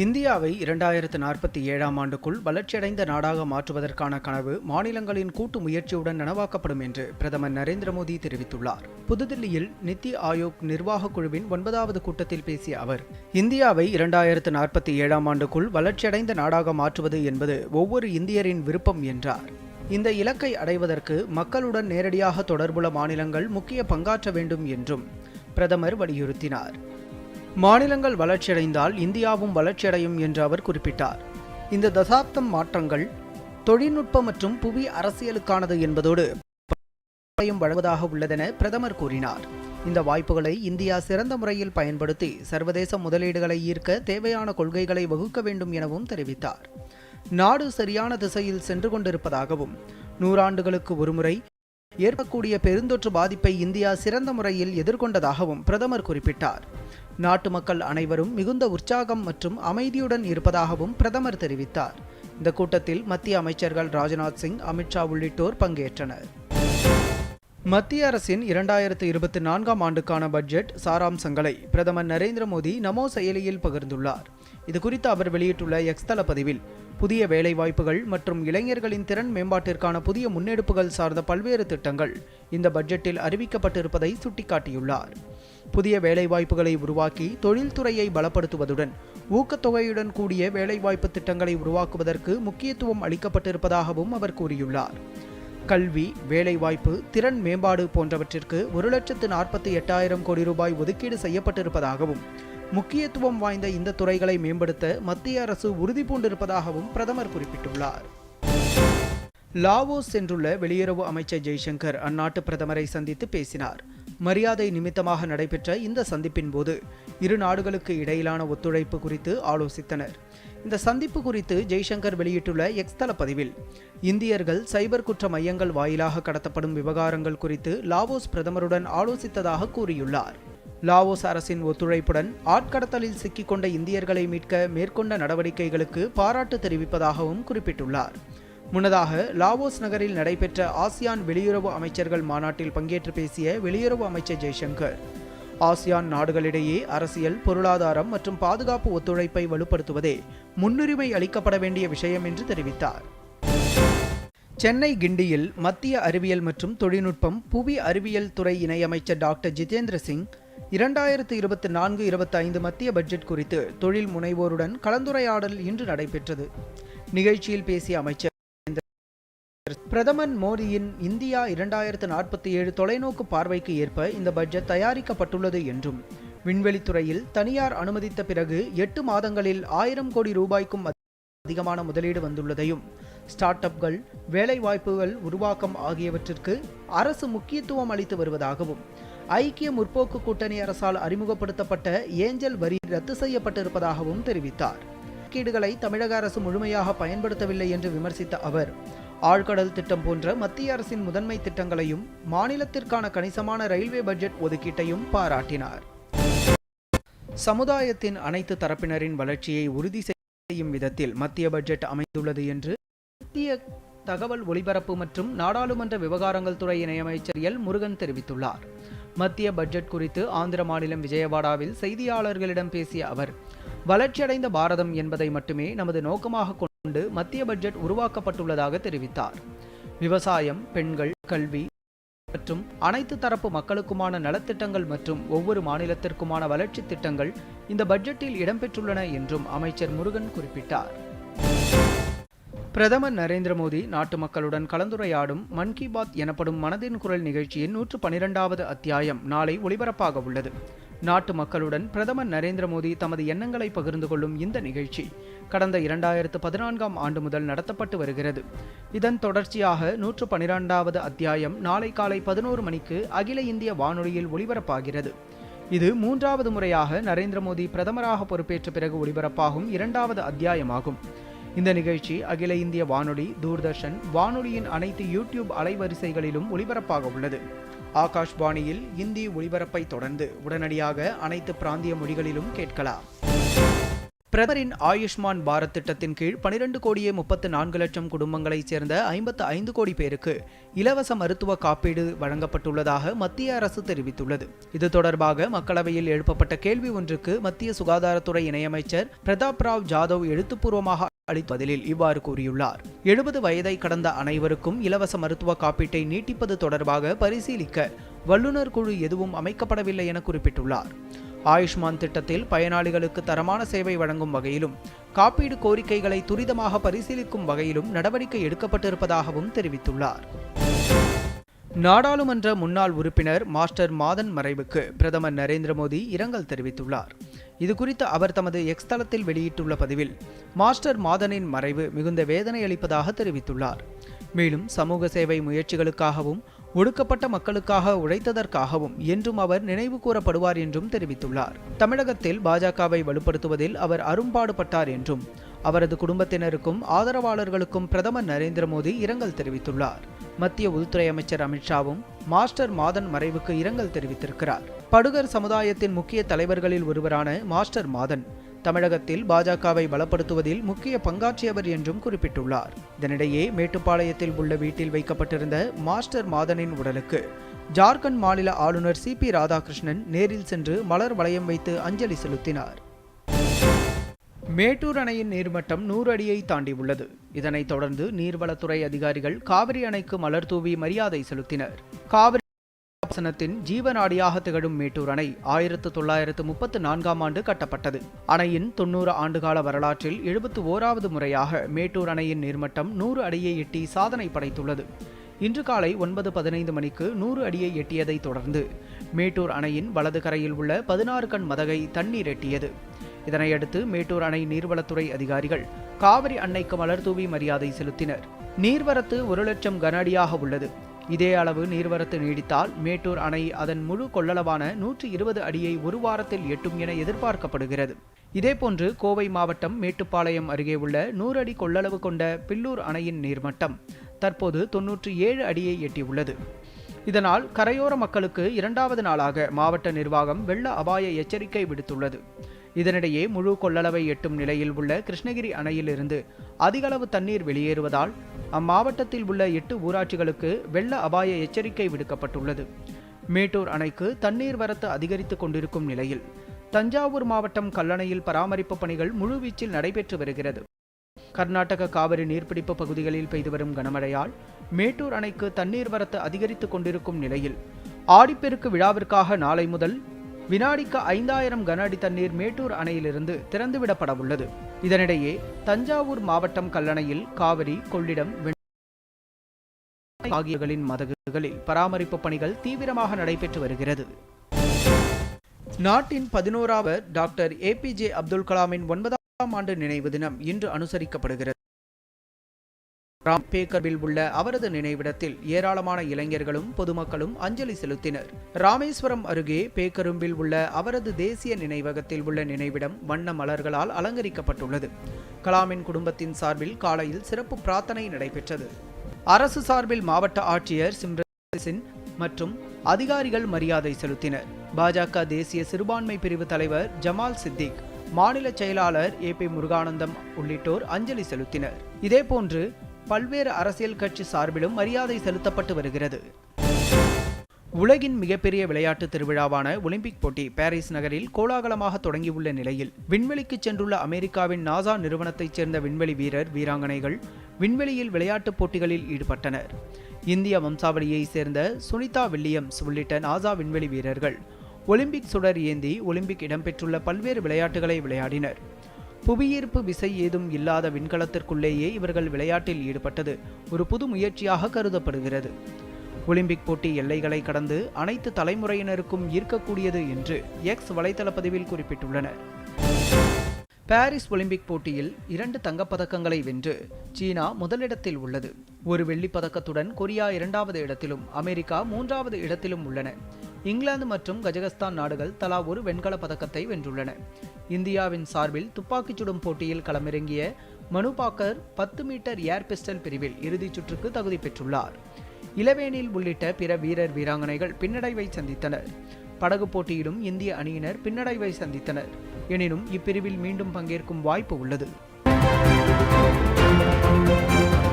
இந்தியாவை இரண்டாயிரத்து நாற்பத்தி ஏழாம் ஆண்டுக்குள் வளர்ச்சியடைந்த நாடாக மாற்றுவதற்கான கனவு மாநிலங்களின் கூட்டு முயற்சியுடன் நனவாக்கப்படும் என்று பிரதமர் நரேந்திர மோடி தெரிவித்துள்ளார். புதுதில்லியில் நித்தி ஆயோக் நிர்வாகக் குழுவின் ஒன்பதாவது கூட்டத்தில் பேசிய அவர் இந்தியாவை இரண்டாயிரத்து நாற்பத்தி ஏழாம் ஆண்டுக்குள் வளர்ச்சியடைந்த நாடாக மாற்றுவது என்பது ஒவ்வொரு இந்தியரின் விருப்பம் என்றார். இந்த இலக்கை அடைவதற்கு மக்களுடன் நேரடியாக தொடர்புள்ள மாநிலங்கள் முக்கிய பங்காற்ற வேண்டும் என்றும் பிரதமர் வலியுறுத்தினார். மாநிலங்கள் வளர்ச்சியடைந்தால் இந்தியாவும் வளர்ச்சியடையும் என்று அவர் குறிப்பிட்டார். இந்த தசாப்தம் மாற்றங்கள் தொழில்நுட்ப மற்றும் புவி அரசியலுக்கானது என்பதோடு வழங்குவதாக உள்ளதென பிரதமர் கூறினார். இந்த வாய்ப்புகளை இந்தியா சிறந்த முறையில் பயன்படுத்தி சர்வதேச முதலீடுகளை ஈர்க்க தேவையான கொள்கைகளை வகுக்க வேண்டும் எனவும் தெரிவித்தார். நாடு சரியான திசையில் சென்று கொண்டிருப்பதாகவும் நூறாண்டுகளுக்கு ஒருமுறை ஏற்படக்கூடிய பெருந்தொற்று பாதிப்பை இந்தியா சிறந்த முறையில் எதிர்கொண்டதாகவும் பிரதமர் குறிப்பிட்டார். நாட்டு மக்கள் அனைவரும் மிகுந்த உற்சாகம் மற்றும் அமைதியுடன் இருப்பதாகவும் பிரதமர் தெரிவித்தார். இந்த கூட்டத்தில் மத்திய அமைச்சர்கள் ராஜ்நாத் சிங் அமித்ஷா உள்ளிட்டோர் பங்கேற்றனர். மத்திய அரசின் இரண்டாயிரத்து இருபத்தி நான்காம் ஆண்டுக்கான பட்ஜெட் சாராம்சங்களை பிரதமர் நரேந்திர மோடி நமோ செயலியில் பகிர்ந்துள்ளார். இதுகுறித்து அவர் வெளியிட்டுள்ள எக்ஸ் தள பதிவில் புதிய வேலைவாய்ப்புகள் மற்றும் இளைஞர்களின் திறன் மேம்பாட்டிற்கான புதிய முன்னெடுப்புகள் சார்ந்த பல்வேறு திட்டங்கள் இந்த பட்ஜெட்டில் அறிவிக்கப்பட்டிருப்பதை சுட்டிக்காட்டியுள்ளார். புதிய வேலைவாய்ப்புகளை உருவாக்கி தொழில்துறையை பலப்படுத்துவதுடன் ஊக்கத்தொகையுடன் கூடிய வேலைவாய்ப்பு திட்டங்களை உருவாக்குவதற்கு முக்கியத்துவம் அளிக்கப்பட்டிருப்பதாகவும் அவர் கூறியுள்ளார். கல்வி வேலைவாய்ப்பு திறன் மேம்பாடு போன்றவற்றிற்கு ஒரு லட்சத்து நாற்பத்தி எட்டாயிரம் கோடி ரூபாய் ஒதுக்கீடு செய்யப்பட்டிருப்பதாகவும் முக்கியத்துவம் வாய்ந்த இந்த துறைகளை மேம்படுத்த மத்திய அரசு உறுதி பூண்டிருப்பதாகவும் பிரதமர் குறிப்பிட்டுள்ளார். லாவோஸ் சென்றுள்ள வெளியுறவு அமைச்சர் ஜெய்சங்கர் அந்நாட்டு பிரதமரை சந்தித்து பேசினார். மரியாதை நிமித்தமாக நடைபெற்ற இந்த சந்திப்பின் போது இரு நாடுகளுக்கு இடையிலான ஒத்துழைப்பு குறித்து ஆலோசித்தனர். இந்த சந்திப்பு குறித்து ஜெய்சங்கர் வெளியிட்டுள்ள எக்ஸ் தள பதிவில் இந்தியர்கள் சைபர் குற்ற மையங்கள் வாயிலாக கடத்தப்படும் விவகாரங்கள் குறித்து லாவோஸ் பிரதமருடன் ஆலோசித்ததாக கூறியுள்ளார். லாவோஸ் அரசின் ஒத்துழைப்புடன் ஆட்கடத்தலில் சிக்கிக்கொண்ட இந்தியர்களை மீட்க மேற்கொண்ட நடவடிக்கைகளுக்கு பாராட்டு தெரிவிப்பதாகவும் குறிப்பிட்டுள்ளார். முன்னதாக லாவோஸ் நகரில் நடைபெற்ற ஆசியான் வெளியுறவு அமைச்சர்கள் மாநாட்டில் பங்கேற்று பேசிய வெளியுறவு அமைச்சர் ஜெய்சங்கர் ஆசியான் நாடுகளிடையே அரசியல் பொருளாதாரம் மற்றும் பாதுகாப்பு ஒத்துழைப்பை வலுப்படுத்துவதே முன்னுரிமை அளிக்கப்பட வேண்டிய விஷயம் என்று தெரிவித்தார். சென்னை கிண்டியில் மத்திய அறிவியல் மற்றும் தொழில்நுட்பம் புவி அறிவியல் துறை இணையமைச்சர் டாக்டர் ஜிதேந்திர சிங் இரண்டாயிரத்து இருபத்தி நான்கு இருபத்தி ஐந்து மத்திய பட்ஜெட் குறித்து தொழில் முனைவோருடன் கலந்துரையாடல் இன்று நடைபெற்றது. நிகழ்ச்சியில் பேசிய அமைச்சர் பிரதமர் மோடியின் இந்தியா இரண்டாயிரத்து நாற்பத்தி ஏழு தொலைநோக்கு பார்வைக்கு ஏற்ப இந்த பட்ஜெட் தயாரிக்கப்பட்டுள்ளது என்றும். விண்வெளித்துறையில் தனியார் அனுமதித்த பிறகு எட்டு மாதங்களில் ஆயிரம் கோடி ரூபாய்க்கும் அதிகமான முதலீடு வந்துள்ளதையும். ஸ்டார்ட் அப்கள் வேலைவாய்ப்புகள் உருவாக்கம் ஆகியவற்றிற்கு அரசு முக்கியத்துவம் அளித்து வருவதாகவும் ஐக்கிய முற்போக்கு கூட்டணி அரசால் அறிமுகப்படுத்தப்பட்ட ஏஞ்சல் வரி ரத்து செய்யப்பட்டிருப்பதாகவும் தெரிவித்தார். ஒதுக்கீடுகளை தமிழக அரசு முழுமையாக பயன்படுத்தவில்லை என்று விமர்சித்த அவர் ஆழ்கடல் திட்டம் போன்ற மத்திய அரசின் முதன்மை திட்டங்களையும் மாநிலத்திற்கான கணிசமான ரயில்வே பட்ஜெட் ஒதுக்கீட்டையும் பாராட்டினார். சமுதாயத்தின் அனைத்து தரப்பினரின் வளர்ச்சியை உறுதி செய்யும் விதத்தில் மத்திய பட்ஜெட் அமைந்துள்ளது என்று மத்திய தகவல் ஒலிபரப்பு மற்றும் நாடாளுமன்ற விவகாரங்கள் துறை இணையமைச்சர் எல். முருகன் தெரிவித்துள்ளார். மத்திய பட்ஜெட் குறித்து ஆந்திர மாநிலம் விஜயவாடாவில் செய்தியாளர்களிடம் பேசிய அவர் வளர்ச்சியடைந்த பாரதம் என்பதை மட்டுமே நமது நோக்கமாக கொண்டு மத்திய பட்ஜெட் உருவாக்கப்பட்டுள்ளதாக தெரிவித்தார். விவசாயம் பெண்கள் கல்வி மற்றும் அனைத்து தரப்பு மக்களுக்குமான நலத்திட்டங்கள் மற்றும் ஒவ்வொரு மாநிலத்திற்குமான வளர்ச்சி திட்டங்கள் இந்த பட்ஜெட்டில் இடம்பெற்றுள்ளன என்றும் அமைச்சர் முருகன் குறிப்பிட்டார். பிரதமர் நரேந்திர மோடி நாட்டு மக்களுடன் கலந்துரையாடும் மன் கி பாத் எனப்படும் மனதின் குரல் நிகழ்ச்சியின் நூற்று பனிரெண்டாவது அத்தியாயம் நாளை ஒளிபரப்பாக உள்ளது நாட்டு மக்களுடன் பிரதமர் நரேந்திர மோடி தமது எண்ணங்களை பகிர்ந்து கொள்ளும் இந்த நிகழ்ச்சி கடந்த இரண்டாயிரத்து பதினான்காம் ஆண்டு முதல் நடத்தப்பட்டு வருகிறது. இதன் தொடர்ச்சியாக நூற்று பனிரெண்டாவது அத்தியாயம் நாளை காலை பதினோரு மணிக்கு அகில இந்திய வானொலியில் ஒளிபரப்பாகிறது. இது மூன்றாவது முறையாக நரேந்திர மோடி பிரதமராக பொறுப்பேற்ற பிறகு ஒளிபரப்பாகும் இரண்டாவது அத்தியாயமாகும். இந்த நிகழ்ச்சி அகில இந்திய வானொலி தூர்தர்ஷன் வானொலியின் அனைத்து யூடியூப் அலைவரிசைகளிலும் ஒளிபரப்பாக உள்ளது. ஆகாஷ்வாணியில் இந்தி ஒளிபரப்பை தொடர்ந்து உடனடியாக அனைத்து பிராந்திய மொழிகளிலும் கேட்கலாம். பிரதமரின் ஆயுஷ்மான் பாரத் திட்டத்தின் கீழ் பனிரெண்டு கோடியே முப்பத்து நான்கு லட்சம் குடும்பங்களைச் சேர்ந்த ஐம்பத்து ஐந்து கோடி பேருக்கு இலவச மருத்துவ காப்பீடு வழங்கப்பட்டுள்ளதாக மத்திய அரசு தெரிவித்துள்ளது. இது தொடர்பாக மக்களவையில் எழுப்பப்பட்ட கேள்வி ஒன்றுக்கு மத்திய சுகாதாரத்துறை இணையமைச்சர் பிரதாப் ராவ் ஜாதவ் எழுத்துப்பூர்வமாக அளிப்பதில் இவ்வாறு கூறியுள்ளார். எழுபது வயதை கடந்த அனைவருக்கும் இலவச மருத்துவ காப்பீட்டை நீட்டிப்பது தொடர்பாக பரிசீலிக்க வல்லுநர் குழு எதுவும் அமைக்கப்படவில்லை என குறிப்பிட்டுள்ளார். ஆயுஷ்மான் திட்டத்தில் பயனாளிகளுக்கு தரமான சேவை வழங்கும் வகையிலும் காப்பீடு கோரிக்கைகளை துரிதமாக பரிசீலிக்கும் வகையிலும் நடவடிக்கை எடுக்கப்பட்டிருப்பதாகவும் தெரிவித்துள்ளார். நாடாளுமன்ற முன்னாள் உறுப்பினர் மாஸ்டர் மாதன் மறைவுக்கு பிரதமர் நரேந்திர மோடி இரங்கல் தெரிவித்துள்ளார். இதுகுறித்து அவர் தமது எக்ஸ் தளத்தில் வெளியிட்டுள்ள பதிவில் மாஸ்டர் மாதனின் மறைவு மிகுந்த வேதனை அளிப்பதாக தெரிவித்துள்ளார். மேலும் சமூக சேவை முயற்சிகளுக்காகவும் ஒடுக்கப்பட்ட மக்களுக்காக உழைத்ததற்காகவும் என்றும் அவர் நினைவு கூறப்படுவார் என்றும் தெரிவித்துள்ளார். தமிழகத்தில் பாஜகவை வலுப்படுத்துவதில் அவர் அரும்பாடுபட்டார் என்றும் அவரது குடும்பத்தினருக்கும் ஆதரவாளர்களுக்கும் பிரதமர் நரேந்திர மோடி இரங்கல் தெரிவித்துள்ளார். மத்திய உள்துறை அமைச்சர் அமித்ஷாவும் மாஸ்டர் மாதன் மறைவுக்கு இரங்கல் தெரிவித்திருக்கிறார். படுகர் சமுதாயத்தின் முக்கிய தலைவர்களில் ஒருவரான மாஸ்டர் மாதன் தமிழகத்தில் பாஜகவை பலப்படுத்துவதில் முக்கிய பங்காற்றியவர் என்றும் குறிப்பிட்டுள்ளார். இதனிடையே மேட்டுப்பாளையத்தில் உள்ள வீட்டில் வைக்கப்பட்டிருந்த மாஸ்டர் மாதனின் உடலுக்கு ஜார்க்கண்ட் மாநில ஆளுநர் சி பி ராதாகிருஷ்ணன் நேரில் சென்று மலர் வளையம் வைத்து அஞ்சலி செலுத்தினார். மேட்டூர் அணையின் நீர்மட்டம் நூறு அடியை தாண்டியுள்ளது. இதனைத் தொடர்ந்து நீர்வளத்துறை அதிகாரிகள் காவிரி அணைக்கு மலர் தூவி மரியாதை செலுத்தினர். காவிரி பாசனத்தின் ஜீவநாடியாக திகழும் மேட்டூர் அணை ஆயிரத்து தொள்ளாயிரத்து முப்பத்து நான்காம் ஆண்டு கட்டப்பட்டது. அணையின் தொன்னூறு ஆண்டுகால வரலாற்றில் எழுபத்து ஓராவது முறையாக மேட்டூர் அணையின் நீர்மட்டம் நூறு அடியை எட்டி சாதனை படைத்துள்ளது. இன்று காலை ஒன்பது பதினைந்து மணிக்கு நூறு அடியை எட்டியதை தொடர்ந்து மேட்டூர் அணையின் வலது கரையில் உள்ள பதினாறு கண் மதகை தண்ணீர் எட்டியது. இதனையடுத்து மேட்டூர் அணை நீர்வளத்துறை அதிகாரிகள் காவிரி அன்னைக்கு மலர் தூவி மரியாதை செலுத்தினர். நீர்வரத்து ஒரு லட்சம் கன அடியாக உள்ளது. இதே அளவு நீர்வரத்து நீடித்தால் மேட்டூர் அணை அதன் முழு கொள்ளளவான நூற்றி இருபது அடியை ஒரு வாரத்தில் எட்டும் என எதிர்பார்க்கப்படுகிறது. இதேபோன்று கோவை மாவட்டம் மேட்டுப்பாளையம் அருகே உள்ள நூறு அடி கொள்ளளவு கொண்ட பில்லூர் அணையின் நீர்மட்டம் தற்போது தொன்னூற்றி ஏழு அடியை எட்டியுள்ளது. இதனால் கரையோர மக்களுக்கு இரண்டாவது நாளாக மாவட்ட நிர்வாகம் வெள்ள அபாய எச்சரிக்கை விடுத்துள்ளது. இதனிடையே முழு கொள்ளளவை எட்டும் நிலையில் உள்ள கிருஷ்ணகிரி அணையிலிருந்து அதிகளவு தண்ணீர் வெளியேறுவதால் அம்மாவட்டத்தில் உள்ள எட்டு ஊராட்சிகளுக்கு வெள்ள அபாய எச்சரிக்கை விடுக்கப்பட்டுள்ளது. மேட்டூர் அணைக்கு தண்ணீர் வரத்து அதிகரித்துக் கொண்டிருக்கும் நிலையில் தஞ்சாவூர் மாவட்டம் கல்லணையில் பராமரிப்பு பணிகள் முழுவீச்சில் நடைபெற்று வருகிறது. கர்நாடக காவிரி நீர்பிடிப்பு பகுதிகளில் பெய்து வரும் கனமழையால் மேட்டூர் அணைக்கு தண்ணீர் வரத்து அதிகரித்துக் கொண்டிருக்கும் நிலையில் ஆடிப்பெருக்கு விழாவிற்காக நாளை முதல் வினாடிக்கு ஐந்தாயிரம் கன அடி தண்ணீர் மேட்டூர் அணையிலிருந்து திறந்துவிடப்பட உள்ளது இதனிடையே தஞ்சாவூர் மாவட்டம் கல்லணையில் காவிரி கொள்ளிடம் ஆகியவர்களின் மதகுகளில் பராமரிப்பு பணிகள் தீவிரமாக நடைபெற்று வருகிறது. நாட்டின் பதினோராவது டாக்டர் ஏபிஜே அப்துல் கலாமின் ஒன்பதாம் ஆண்டு நினைவு தினம் இன்று அனுசரிக்கப்படுகிறது. ராம்பேக்கர்வில் உள்ள அவரது நினைவிடத்தில் ஏராளமான இளைஞர்களும் பொதுமக்களும் அஞ்சலி செலுத்தினர். ராமேஸ்வரம் அருகே பேக்கரும்பில் உள்ள அவரது தேசிய நினைவகத்தில் உள்ள நினைவிடம் வண்ண மலர்களால் அலங்கரிக்கப்பட்டுள்ளது. கலாமின் குடும்பத்தின் சார்பில் காலையில் சிறப்பு பிரார்த்தனை நடைபெற்றது. அரசு சார்பில் மாவட்ட ஆட்சியர் சிம்ரன் மற்றும் அதிகாரிகள் மரியாதை செலுத்தினர். பாஜக தேசிய சிறுபான்மை பிரிவு தலைவர் ஜமால் சித்திக் மாநில செயலாளர் ஏ பி முருகானந்தம் உள்ளிட்டோர் அஞ்சலி செலுத்தினர். இதேபோன்று பல்வேறு அரசியல் கட்சி சார்பிலும் மரியாதை செலுத்தப்பட்டு வருகிறது. உலகின் மிகப்பெரிய விளையாட்டு திருவிழாவான ஒலிம்பிக் போட்டி பாரிஸ் நகரில் கோலாகலமாக தொடங்கியுள்ள நிலையில் விண்வெளிக்கு சென்றுள்ள அமெரிக்காவின் நாசா நிறுவனத்தைச் சேர்ந்த விண்வெளி வீரர் வீராங்கனைகள் விண்வெளியில் விளையாட்டுப் போட்டிகளில் ஈடுபட்டனர். இந்திய வம்சாவளியைச் சேர்ந்த சுனிதா வில்லியம்ஸ் உள்ளிட்ட நாசா விண்வெளி வீரர்கள் ஒலிம்பிக் சுடர் ஏந்தி ஒலிம்பிக் இடம்பெற்றுள்ள பல்வேறு விளையாட்டுகளை விளையாடினர். புவியீர்ப்பு விசை ஏதும் இல்லாத விண்கலத்திற்குள்ளேயே இவர்கள் விளையாட்டில் ஈடுபட்டது. ஒரு புது முயற்சியாக கருதப்படுகிறது. ஒலிம்பிக் போட்டி எல்லைகளை கடந்து அனைத்து தலைமுறையினருக்கும் ஈர்க்கக்கூடியது என்று எக்ஸ் வலைதள பதிவில் குறிப்பிட்டுள்ளனர். பாரிஸ் ஒலிம்பிக் போட்டியில் இரண்டு தங்கப்பதக்கங்களை வென்று சீனா முதலிடத்தில் உள்ளது. ஒரு வெள்ளிப் பதக்கத்துடன் கொரியா இரண்டாவது இடத்திலும் அமெரிக்கா மூன்றாவது இடத்திலும் உள்ளன. இங்கிலாந்து மற்றும் கஜகஸ்தான் நாடுகள் தலா ஒரு வெண்கல பதக்கத்தை வென்றுள்ளன. இந்தியாவின் சார்பில் துப்பாக்கிச் சுடும் போட்டியில் களமிறங்கிய மனு பாக்கர் பத்து மீட்டர் ஏர் பிஸ்டல் பிரிவில் இறுதிச் சுற்றுக்கு தகுதி பெற்றுள்ளார். இளவேனில் உள்ளிட்ட பிற வீரர் வீராங்கனைகள் பின்னடைவை சந்தித்தனர். படகு போட்டியிலும் இந்திய அணியினர் பின்னடைவை சந்தித்தனர். எனினும் இப்பிரிவில் மீண்டும் பங்கேற்கும் வாய்ப்பு உள்ளது.